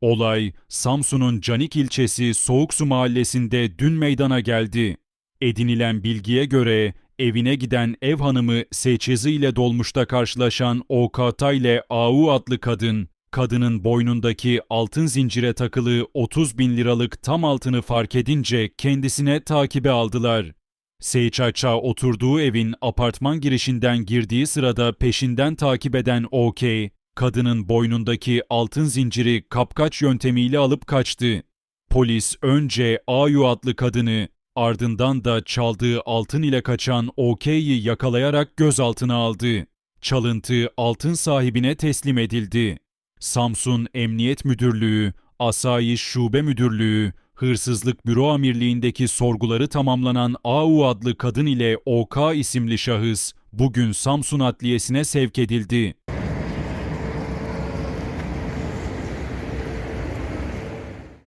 Olay Samsun'un Canik ilçesi Soğuksu mahallesinde dün meydana geldi. Edinilen bilgiye göre evine giden ev hanımı seçizi ile dolmuşta karşılaşan Okata ile Au adlı kadın, kadının boynundaki altın zincire takılı 30 bin liralık tam altını fark edince kendisine takibe aldılar. Seyçaça oturduğu evin apartman girişinden girdiği sırada peşinden takip eden OK, kadının boynundaki altın zinciri kapkaç yöntemiyle alıp kaçtı. Polis önce Ayu adlı kadını, ardından da çaldığı altın ile kaçan OK'yi yakalayarak gözaltına aldı. Çalıntı altın sahibine teslim edildi. Samsun Emniyet Müdürlüğü, Asayiş Şube Müdürlüğü, Hırsızlık Büro Amirliğindeki sorguları tamamlanan AU adlı kadın ile OK isimli şahıs bugün Samsun Adliyesi'ne sevk edildi.